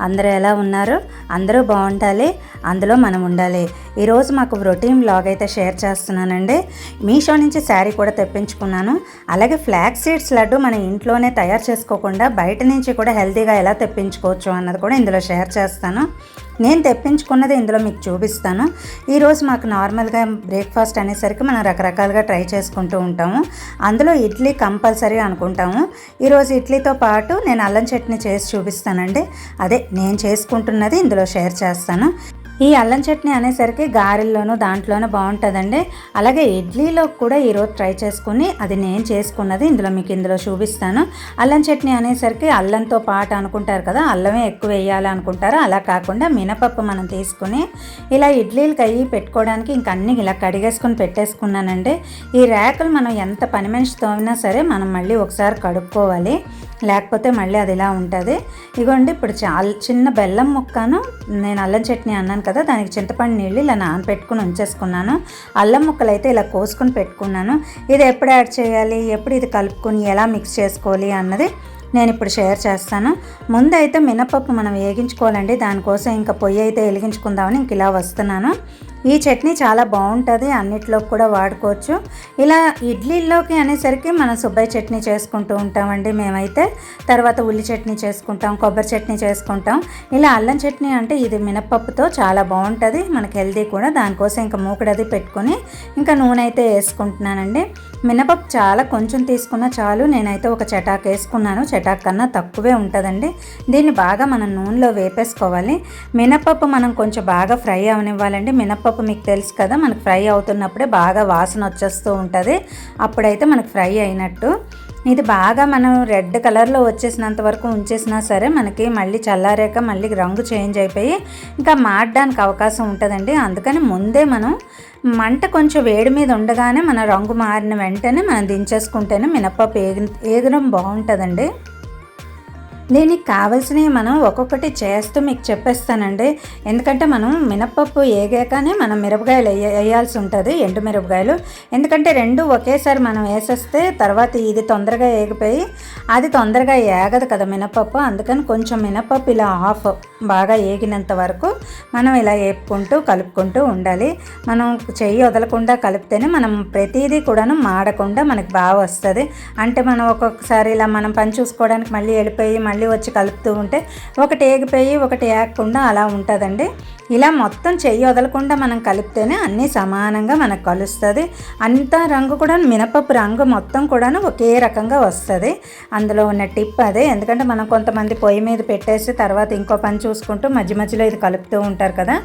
అందరూ ఎలా ఉన్నారు? అందరూ బాగుండాలి. అందులో మనం ఉండాలి. ఈరోజు మాకు రొటీన్ బ్లాగ్ అయితే షేర్ చేస్తున్నానండి. మీషో నుంచి శారీ కూడా తెప్పించుకున్నాను. అలాగే ఫ్లాక్ సీడ్స్ లడ్డు మన ఇంట్లోనే తయారు చేసుకోకుండా బయట నుంచి కూడా హెల్తీగా ఎలా తెప్పించుకోవచ్చు అన్నది కూడా ఇందులో షేర్ చేస్తాను. నేను తెప్పించుకున్నది ఇందులో మీకు చూపిస్తాను. ఈరోజు మాకు నార్మల్గా బ్రేక్ఫాస్ట్ అనేసరికి మనం రకరకాలుగా ట్రై చేసుకుంటూ ఉంటాము. అందులో ఇడ్లీ కంపల్సరీ అనుకుంటాము. ఈరోజు ఇడ్లీతో పాటు నేను అల్లం చట్నీ చేసి చూపిస్తానండి. అదే నేను చేసుకుంటున్నది ఇందులో షేర్ చేస్తాను. ఈ అల్లం చట్నీ అనేసరికి గారెల్లోనూ దాంట్లోనూ బాగుంటుందండి. అలాగే ఇడ్లీలో కూడా ఈరోజు ట్రై చేసుకుని అది నేను చేసుకున్నది ఇందులో మీకు ఇందులో చూపిస్తాను. అల్లం చట్నీ అనేసరికి అల్లంతో పాటు అనుకుంటారు కదా అల్లమే ఎక్కువ వేయాలి అనుకుంటారు. అలా కాకుండా మినపప్పు మనం తీసుకుని ఇలా ఇడ్లీలు కయ్యి పెట్టుకోవడానికి ఇంక అన్నీ ఇలా కడిగేసుకొని పెట్టేసుకున్నానండి. ఈ ర్యాకులు మనం ఎంత పని మనిషి తోమినా సరే మనం మళ్ళీ ఒకసారి కడుక్కోవాలి. లేకపోతే మళ్ళీ అది ఇలా ఉంటుంది. ఇగోండి ఇప్పుడు చాలా చిన్న బెల్లం ముక్కను నేను అల్లం చట్నీ అన్నాను కదా దానికి చింతపండు నీళ్ళు ఇలా నానపెట్టుకుని ఉంచేసుకున్నాను. అల్లం ముక్కలు అయితే ఇలా కోసుకొని పెట్టుకున్నాను. ఇది ఎప్పుడు యాడ్ చేయాలి? ఎప్పుడు ఇది కలుపుకొని ఎలా మిక్స్ చేసుకోవాలి అన్నది నేను ఇప్పుడు షేర్ చేస్తాను. ముందైతే మినపప్పు మనం వేగించుకోవాలండి. దానికోసం ఇంకా పొయ్యి అయితే వెలిగించుకుందామని ఇంక ఇలా వస్తున్నాను. ఈ చట్నీ చాలా బాగుంటుంది అన్నిట్లోకి కూడా వాడుకోవచ్చు. ఇలా ఇడ్లీలోకి అనేసరికి మనం సుబ్బయ్య చట్నీ చేసుకుంటూ ఉంటామండి మేమైతే. తర్వాత ఉల్లి చట్నీ చేసుకుంటాం కొబ్బరి చట్నీ చేసుకుంటాం. ఇలా అల్లం చట్నీ అంటే ఇది మినపప్పుతో చాలా బాగుంటుంది మనకి హెల్దీ కూడా. దానికోసం ఇంకా మూకుడది పెట్టుకొని ఇంకా నూనె అయితే వేసుకుంటున్నానండి. మినపప్పు చాలా కొంచెం తీసుకున్న చాలు నేనైతే ఒక చటాక్ వేసుకున్నాను. చటాక్ కన్నా తక్కువే ఉంటుందండి. దీన్ని బాగా మనం నూనెలో వేపేసుకోవాలి. మినపప్పు మనం కొంచెం బాగా ఫ్రై అవనివ్వాలండి. మినపప్పు మీకు తెలుసు కదా మనకు ఫ్రై అవుతున్నప్పుడే బాగా వాసన వచ్చేస్తూ ఉంటుంది. అప్పుడైతే మనకు ఫ్రై అయినట్టు. ఇది బాగా మనం రెడ్ కలర్లో వచ్చేసినంత వరకు ఉంచేసినా సరే మనకి మళ్ళీ చల్లారాక మళ్ళీ రంగు చేంజ్ అయిపోయి ఇంకా మాడడానికి అవకాశం ఉంటుందండి. అందుకని ముందే మనం మంట కొంచెం వేడి మీద ఉండగానే మన రంగు మారిన వెంటనే మనం దించేసుకుంటేనే మినప్పప్పు ఏగి ఏగడం బాగుంటుందండి. దీనికి కావాల్సినవి మనం ఒక్కొక్కటి చేస్తూ మీకు చెప్పేస్తానండి. ఎందుకంటే మనం మినప్పప్పు ఏగాకనే మనం మిరపకాయలు వేయ వేయాల్సి ఉంటుంది ఎండు మిరపకాయలు. ఎందుకంటే రెండు ఒకేసారి మనం వేసేస్తే తర్వాత ఇది తొందరగా ఏగిపోయి అది తొందరగా ఏగదు కదా మినప్పప్పు అందుకని కొంచెం మినప్పప్పు ఇలా ఆఫ్ బాగా ఏగినంత వరకు మనం ఇలా వేపుకుంటూ కలుపుకుంటూ ఉండాలి. మనం చెయ్యి వదలకుండా కలిపితేనే మనం ప్రతిదీ కూడాను మాడకుండా మనకు బాగా వస్తుంది. అంటే మనం ఒక్కొక్కసారి ఇలా మనం పని చూసుకోవడానికి మళ్ళీ వెళ్ళిపోయి మళ్ళీ మళ్ళీ వచ్చి కలుపుతూ ఉంటే ఒకటి ఏగిపోయి ఒకటి ఏగకుండా అలా ఉంటుందండి. ఇలా మొత్తం చెయ్యి వదలకుండా మనం కలిపితేనే అన్నీ సమానంగా మనకు కలుస్తుంది. అంత రంగు కూడా మినపప్పు రంగు మొత్తం కూడాను ఒకే రకంగా వస్తుంది. అందులో ఉన్న టిప్ అదే. ఎందుకంటే మనం కొంతమంది పొయ్యి మీద పెట్టేసి తర్వాత ఇంకో పని చూసుకుంటూ మధ్య మధ్యలో ఇది కలుపుతూ ఉంటారు కదా.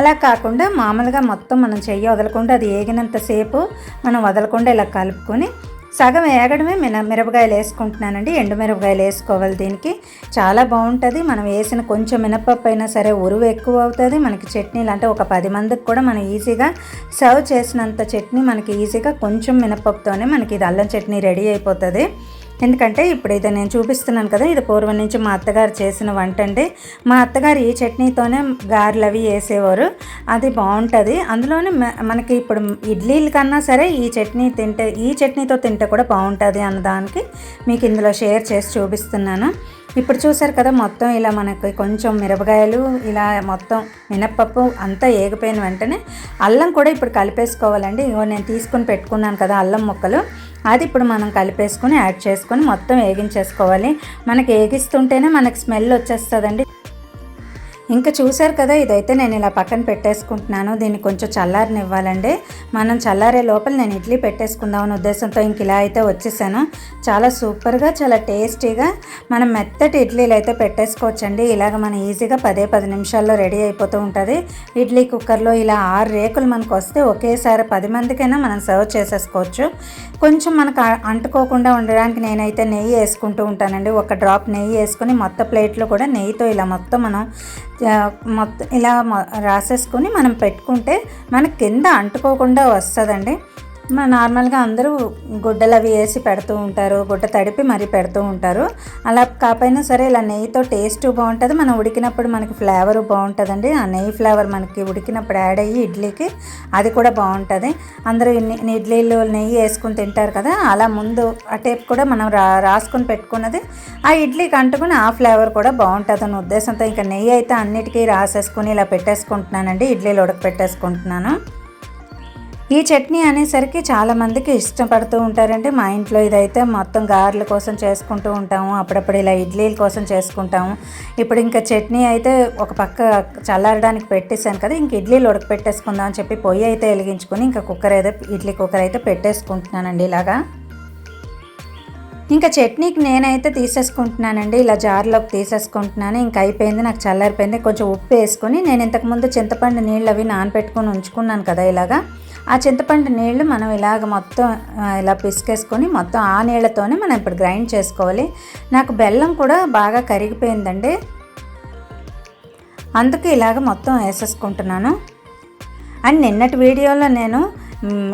అలా కాకుండా మామూలుగా మొత్తం మనం చెయ్యి వదలకుండా అది ఏగినంతసేపు మనం వదలకుండా ఇలా కలుపుకొని సగం వేగడమే మిన మిరపకాయలు వేసుకుంటున్నానండి. ఎండు మిరపకాయలు వేసుకోవాలి దీనికి. చాలా బాగుంటుంది. మనం వేసిన కొంచెం మినపప్పు అయినా సరే ఉరువు ఎక్కువ అవుతుంది. మనకి చట్నీలు అంటే ఒక పది మందికి కూడా మనం ఈజీగా సర్వ్ చేసినంత చట్నీ మనకి ఈజీగా కొంచెం మినపప్పుతోనే మనకి ఇది అల్లం చట్నీ రెడీ అయిపోతుంది. ఎందుకంటే ఇప్పుడు ఇది నేను చూపిస్తున్నాను కదా ఇది పూర్వం నుంచి మా అత్తగారు చేసిన వంట అండి. మా అత్తగారు ఈ చట్నీతోనే గారెలు అవి వేసేవారు. అది బాగుంటుంది. అందులోనే మనకి ఇప్పుడు ఇడ్లీల కన్నా సరే ఈ చట్నీ తింటే ఈ చట్నీతో తింటే కూడా బాగుంటుంది అన్న దానికి మీకు ఇందులో షేర్ చేసి చూపిస్తున్నాను. ఇప్పుడు చూసారు కదా మొత్తం ఇలా మనకి కొంచెం మిరపకాయలు ఇలా మొత్తం మినప్పప్పు అంతా ఏగిపోయిన వెంటనే అల్లం కూడా ఇప్పుడు కలిపేసుకోవాలండి. ఇగో నేను తీసుకుని పెట్టుకున్నాను కదా అల్లం ముక్కలు. అది ఇప్పుడు మనం కలిపేసుకొని యాడ్ చేసుకొని మొత్తం వేగించేసుకోవాలి. మనకి వేగిస్తుంటేనే మనకి స్మెల్ వచ్చేస్తుందండి. ఇంకా చూసారు కదా ఇదైతే నేను ఇలా పక్కన పెట్టేసుకుంటున్నాను. దీన్ని కొంచెం చల్లారనివ్వాలండి. మనం చల్లారే లోపల నేను ఇడ్లీ పెట్టేసుకుందామని ఉద్దేశంతో ఇంక ఇలా అయితే వచ్చేసాను. చాలా సూపర్గా చాలా టేస్టీగా మనం మెత్తటి ఇడ్లీలు అయితే పెట్టేసుకోవచ్చండి. ఇలాగ మనం ఈజీగా పదే పది నిమిషాల్లో రెడీ అయిపోతూ ఉంటుంది. ఇడ్లీ కుక్కర్లో ఇలా ఆరు రేకులు మనకు వస్తే ఒకేసారి పది మందికైనా మనం సర్వ్ చేసేసుకోవచ్చు. కొంచెం మనకు అంటుకోకుండా ఉండడానికి నేనైతే నెయ్యి వేసుకుంటూ ఉంటానండి. ఒక డ్రాప్ నెయ్యి వేసుకుని మొత్తం ప్లేట్లో కూడా నెయ్యితో ఇలా మొత్తం మనం మొత్తం ఇలా రాసేసుకొని మనం పెట్టుకుంటే మనకి కింద అంటుకోకుండా వస్తుందండి. మా నార్మల్గా అందరూ గుడ్డలు అవి వేసి పెడుతూ ఉంటారు. గుడ్డ తడిపి మరీ పెడుతూ ఉంటారు. అలా కాకపోయినా సరే ఇలా నెయ్యితో టేస్ట్ బాగుంటుంది. మనం ఉడికినప్పుడు మనకి ఫ్లేవర్ బాగుంటుందండి. ఆ నెయ్యి ఫ్లేవర్ మనకి ఉడికినప్పుడు యాడ్ అయ్యి ఇడ్లీకి అది కూడా బాగుంటుంది. అందరూ ఇడ్లీలు నెయ్యి వేసుకుని తింటారు కదా అలా ముందు ఆ టేప్ కూడా మనం రా రాసుకొని పెట్టుకున్నది. ఆ ఇడ్లీకి అంటుకుని ఆ ఫ్లేవర్ కూడా బాగుంటుంది అన్న ఉద్దేశంతో ఇంకా నెయ్యి అయితే అన్నిటికీ రాసేసుకుని ఇలా పెట్టేసుకుంటున్నానండి. ఇడ్లీలు ఉడకపెట్టేసుకుంటున్నాను. ఈ చట్నీ అనేసరికి చాలామందికి ఇష్టపడుతూ ఉంటారంటే మా ఇంట్లో ఇదైతే మొత్తం గారెల కోసం చేసుకుంటూ ఉంటాము. అప్పుడప్పుడు ఇలా ఇడ్లీల కోసం చేసుకుంటాము. ఇప్పుడు ఇంకా చట్నీ అయితే ఒక పక్క చల్లారడానికి పెట్టేశాను కదా ఇంక ఇడ్లీలు ఉడకపెట్టేసుకుందాం అని చెప్పి పొయ్యి అయితే వెలిగించుకొని ఇంకా కుక్కర్ అయితే ఇడ్లీ కుక్కర్ అయితే పెట్టేసుకుంటున్నానండి ఇలాగా. ఇంకా చట్నీకి నేనైతే తీసేసుకుంటున్నానండి. ఇలా జార్లోకి తీసేసుకుంటున్నాను. ఇంకా అయిపోయింది నాకు చల్లారిపోయింది. కొంచెం ఉప్పు వేసుకొని నేను ఇంతకుముందు చింతపండు నీళ్ళు అవి నానబెట్టుకొని ఉంచుకున్నాను కదా ఇలాగా. ఆ చింతపండు నీళ్ళు మనం ఇలాగ మొత్తం ఇలా పిసికేసుకొని మొత్తం ఆ నీళ్ళతోనే మనం ఇప్పుడు గ్రైండ్ చేసుకోవాలి. నాకు బెల్లం కూడా బాగా కరిగిపోయిందండి. అందుకే ఇలాగ మొత్తం వేసేసుకుంటున్నాను. అండ్ నిన్నటి వీడియోలో నేను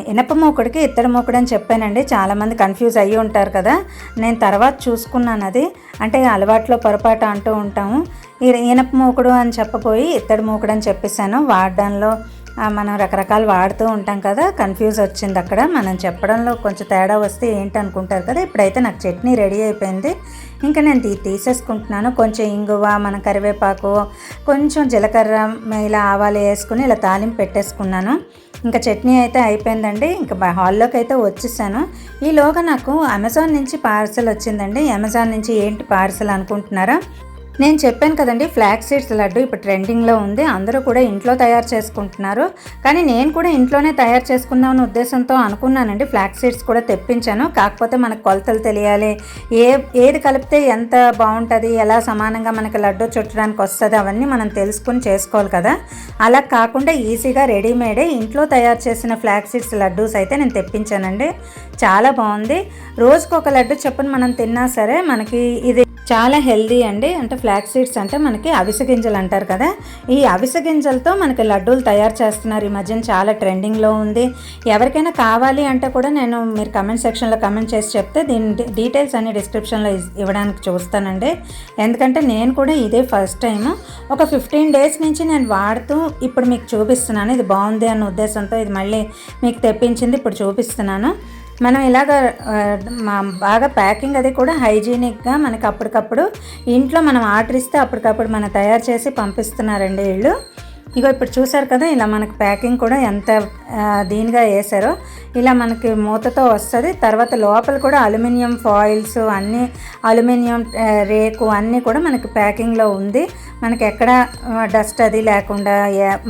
ఇనప మూకుడికి ఇత్తడి మూకుడు అని చెప్పానండి. చాలామంది కన్ఫ్యూజ్ అయ్యి ఉంటారు కదా. నేను తర్వాత చూసుకున్నాను అది. అంటే అలవాట్లో పొరపాటు అంటూ ఉంటాము. ఇనప మూకుడు అని చెప్పబోయి ఇత్తడి మూకుడు అని చెప్పేశాను. వాడడంలో మనం రకరకాలు వాడుతూ ఉంటాం కదా కన్ఫ్యూజ్ వచ్చింది అక్కడ. మనం చెప్పడంలో కొంచెం తేడా వస్తే ఏంటి అనుకుంటారు కదా ఇప్పుడైతే నాకు చట్నీ రెడీ అయిపోయింది. ఇంకా నేను తీ తీసేసుకుంటున్నాను. కొంచెం ఇంగువ మన కరివేపాకు కొంచెం జీలకర్ర ఇలా ఆవాలు వేసుకుని ఇలా తాలింపు పెట్టేసుకున్నాను. ఇంకా చట్నీ అయితే అయిపోయిందండి. ఇంకా హాల్లోకి అయితే వచ్చేసాను. ఈలోగా నాకు అమెజాన్ నుంచి పార్సల్ వచ్చిందండి. అమెజాన్ నుంచి ఏంటి పార్సల్ అనుకుంటున్నారా? నేను చెప్పాను కదండి ఫ్లాక్ సీడ్స్ లడ్డు ఇప్పుడు ట్రెండింగ్లో ఉంది అందరూ కూడా ఇంట్లో తయారు చేసుకుంటున్నారు. కానీ నేను కూడా ఇంట్లోనే తయారు చేసుకుందామని ఉద్దేశంతో అనుకున్నానండి ఫ్లాక్ సీడ్స్ కూడా తెప్పించాను. కాకపోతే మనకు కొలతలు తెలియాలి ఏ ఏది కలిపితే ఎంత బాగుంటుంది ఎలా సమానంగా మనకి లడ్డు చుట్టడానికి వస్తుంది అవన్నీ మనం తెలుసుకుని చేసుకోవాలి కదా. అలా కాకుండా ఈజీగా రెడీమేడే ఇంట్లో తయారు చేసిన ఫ్లాక్ సీడ్స్ లడ్డూస్ అయితే నేను తెప్పించానండి. చాలా బాగుంది. రోజుకొక లడ్డు చెప్పని మనం తిన్నా సరే మనకి ఇది చాలా హెల్దీ అండి. అంటే ఫ్లాక్స్ సీడ్స్ అంటే మనకి అవిసె గింజలు అంటారు కదా. ఈ అవిసె గింజలతో మనకి లడ్డూలు తయారు చేస్తున్నారు. ఈ మధ్యన చాలా ట్రెండింగ్లో ఉంది. ఎవరికైనా కావాలి అంటే కూడా నేను మీరు కమెంట్ సెక్షన్లో కమెంట్ చేసి చెప్తే దీని డీటెయిల్స్ అన్ని డిస్క్రిప్షన్లో ఇవ్వడానికి చూస్తానండి. ఎందుకంటే నేను కూడా ఇదే ఫస్ట్ టైం ఒక ఫిఫ్టీన్ డేస్ నుంచి నేను వాడుతూ ఇప్పుడు మీకు చూపిస్తున్నాను. ఇది బాగుంది అన్న ఉద్దేశంతో ఇది మళ్ళీ మీకు తెప్పించింది ఇప్పుడు చూపిస్తున్నాను. మనం ఇలాగ బాగా ప్యాకింగ్ అది కూడా హైజీనిక్గా మనకి అప్పటికప్పుడు ఇంట్లో మనం ఆర్డర్ ఇస్తే అప్పటికప్పుడు మనం తయారు చేసి పంపిస్తున్నారండి వీళ్ళు. ఇగో ఇప్పుడు చూసారు కదా ఇలా మనకు ప్యాకింగ్ కూడా ఎంత దీనిగా వేసారో ఇలా మనకి మూతతో వస్తుంది. తర్వాత లోపల కూడా అల్యూమినియం ఫాయిల్స్ అన్నీ అల్యూమినియం రేకు అన్నీ కూడా మనకి ప్యాకింగ్లో ఉంది. మనకి ఎక్కడ డస్ట్ అది లేకుండా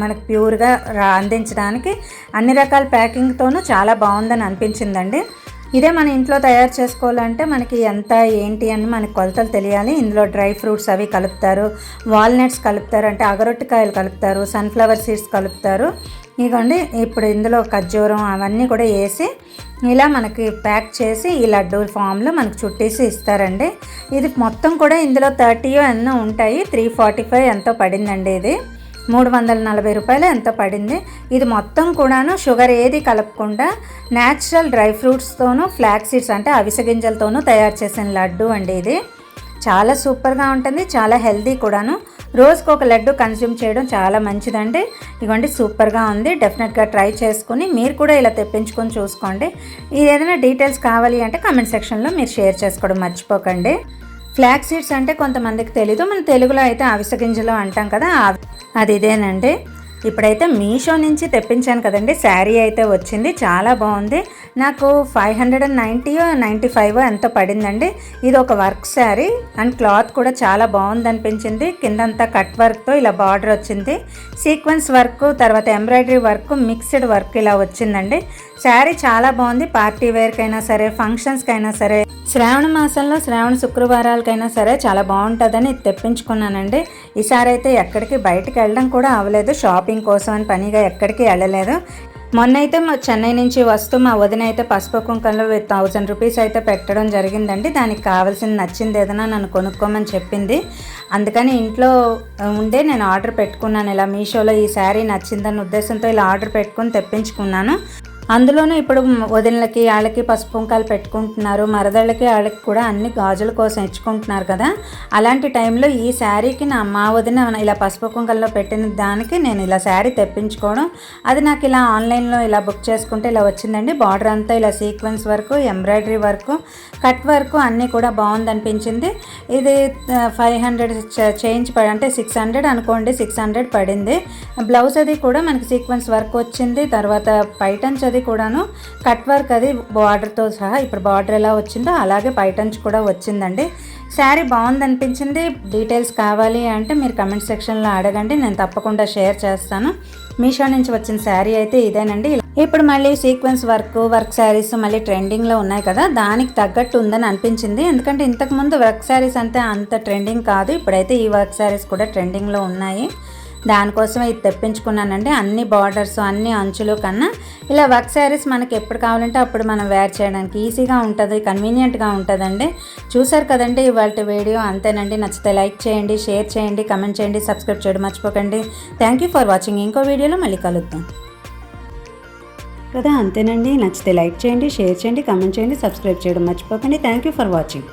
మనకి ప్యూర్గా అందించడానికి అన్ని రకాల ప్యాకింగ్తోనూ చాలా బాగుందని అనిపించిందండి. ఇదే మన ఇంట్లో తయారు చేసుకోవాలంటే మనకి ఎంత ఏంటి అని మనకి కొలతలు తెలియాలి. ఇందులో డ్రై ఫ్రూట్స్ అవి కలుపుతారు. వాల్నట్స్ కలుపుతారు. అంటే అగరొట్టికాయలు కలుపుతారు. సన్ఫ్లవర్ సీడ్స్ కలుపుతారు. ఇదిగోండి ఇప్పుడు ఇందులో ఖర్జూరం అవన్నీ కూడా వేసి ఇలా మనకి ప్యాక్ చేసి ఈ లడ్డూ ఫామ్లో మనకు చుట్టేసి ఇస్తారండి. ఇది మొత్తం కూడా ఇందులో థర్టీ ఎన్నో ఉంటాయి. త్రీ ఫార్టీ ఫైవ్ ఎంతో పడిందండి ఇది. మూడు వందల నలభై రూపాయలు ఎంత పడింది? ఇది మొత్తం కూడాను షుగర్ ఏది కలపకుండా న్యాచురల్ డ్రై ఫ్రూట్స్తోనూ ఫ్లాక్ సీడ్స్ అంటే అవిసె గింజలతోనూ తయారు చేసిన లడ్డు అండి ఇది. చాలా సూపర్గా ఉంటుంది చాలా హెల్దీ కూడాను. రోజుకు ఒక లడ్డు కన్జ్యూమ్ చేయడం చాలా మంచిదండి. ఇవ్వండి సూపర్గా ఉంది. డెఫినెట్గా ట్రై చేసుకుని మీరు కూడా ఇలా తెప్పించుకొని చూసుకోండి. ఇది ఏదైనా డీటెయిల్స్ కావాలి అంటే కమెంట్ సెక్షన్లో మీరు షేర్ చేసుకోవడం మర్చిపోకండి. ఫ్లాక్ సీడ్స్ అంటే కొంతమందికి తెలీదు. మన తెలుగులో అయితే అవిసె గింజలు అంటాం కదా అది ఇదేనండి. ఇప్పుడైతే మీషో నుంచి తెప్పించాను కదండి. శారీ అయితే వచ్చింది. చాలా బాగుంది. నాకు five hundred and ninety ninety five ఎంతో పడిందండి. ఇది ఒక వర్క్ శారీ అండ్ క్లాత్ కూడా చాలా బాగుంది అనిపించింది. కిందంతా కట్ వర్క్తో ఇలా బార్డర్ వచ్చింది. సీక్వెన్స్ వర్క్ తర్వాత ఎంబ్రాయిడరీ వర్క్ మిక్స్డ్ వర్క్ ఇలా వచ్చిందండి. శారీ చాలా బాగుంది. పార్టీ వేర్కైనా సరే ఫంక్షన్స్కైనా సరే శ్రావణ మాసంలో శ్రావణ శుక్రవారాలకైనా సరే చాలా బాగుంటుందని తెప్పించుకున్నానండి. ఈసారి అయితే ఎక్కడికి బయటకు వెళ్ళడం కూడా అవ్వలేదు. షాపింగ్ కోసం అని పనిగా ఎక్కడికి వెళ్ళలేదు. మొన్న అయితే మా చెన్నై నుంచి వస్తూ మా వదిన అయితే పసుపు కుంకంలో థౌజండ్ రూపీస్ అయితే పెట్టడం జరిగిందండి. దానికి కావాల్సింది నచ్చింది ఏదైనా నన్ను కొనుక్కోమని చెప్పింది. అందుకని ఇంట్లో ఉండే నేను ఆర్డర్ పెట్టుకున్నాను. ఇలా మీషోలో ఈ శారీ నచ్చిందన్న ఉద్దేశంతో ఇలా ఆర్డర్ పెట్టుకుని తెప్పించుకున్నాను. అందులోనూ ఇప్పుడు వదినలకి వాళ్ళకి పసుపు కుంకాలు పెట్టుకుంటున్నారు. మరదళ్ళకి వాళ్ళకి కూడా అన్ని గాజుల కోసం ఇచ్చుకుంటున్నారు కదా. అలాంటి టైంలో ఈ శారీకి నా మా వదిన ఇలా పసుపు కుంకల్లో పెట్టిన దానికి నేను ఇలా శారీ తెప్పించుకోవడం అది నాకు ఇలా ఆన్లైన్లో ఇలా బుక్ చేసుకుంటే ఇలా వచ్చిందండి. బార్డర్ అంతా ఇలా సీక్వెన్స్ వరకు ఎంబ్రాయిడరీ వర్క్ కట్ వర్క్ అన్నీ కూడా బాగుంది అనిపించింది. ఇది ఫైవ్ హండ్రెడ్ చేంజ్ పడి అంటే సిక్స్ హండ్రెడ్ అనుకోండి సిక్స్ హండ్రెడ్ పడింది. బ్లౌజ్ అది కూడా మనకి సీక్వెన్స్ వర్క్ వచ్చింది. తర్వాత పైటన్స్ అది కూడాను కట్ వర్క్ అది బార్డర్తో సహా ఇప్పుడు బార్డర్ ఎలా వచ్చిందో అలాగే పైటన్స్ కూడా వచ్చిందండి. శారీ బాగుంది అనిపించింది డీటెయిల్స్ కావాలి అంటే మీరు కమెంట్ సెక్షన్లో అడగండి. నేను తప్పకుండా షేర్ చేస్తాను. మీషో నుంచి వచ్చిన శారీ అయితే ఇదేనండి. ఇప్పుడు మళ్ళీ సీక్వెన్స్ వర్క్ వర్క్ శారీస్ మళ్ళీ ట్రెండింగ్లో ఉన్నాయి కదా దానికి తగ్గట్టు ఉందని అనిపించింది. ఎందుకంటే ఇంతకుముందు వర్క్ శారీస్ అంటే అంత ట్రెండింగ్ కాదు. ఇప్పుడైతే ఈ వర్క్ శారీస్ కూడా ట్రెండింగ్లో ఉన్నాయి. దానికోసం ఇది తెప్పించుకున్నానండి. అన్ని బార్డర్స్ అన్ని అంచులు కన్నా ఇలా వర్క్ శారీస్ మనకి ఎప్పుడు కావాలంటే అప్పుడు మనం వేర్ చేయడానికి ఈజీగా ఉంటుంది కన్వీనియంట్గా ఉంటుందండి. చూసారు కదండి ఇవాళ వీడియో? అంతేనండి. నచ్చితే లైక్ చేయండి షేర్ చేయండి కమెంట్ చేయండి సబ్స్క్రైబ్ చేయడం మర్చిపోకండి. Thank you for watching. ఇంకో వీడియోలో మళ్ళీ కలుద్దాం. కదా అంతేనండి. నచ్చితే లైక్ చేయండి షేర్ చేయండి కమెంట్ చేయండి సబ్స్క్రైబ్ చేయడం మర్చిపోకండి. Thank you for watching.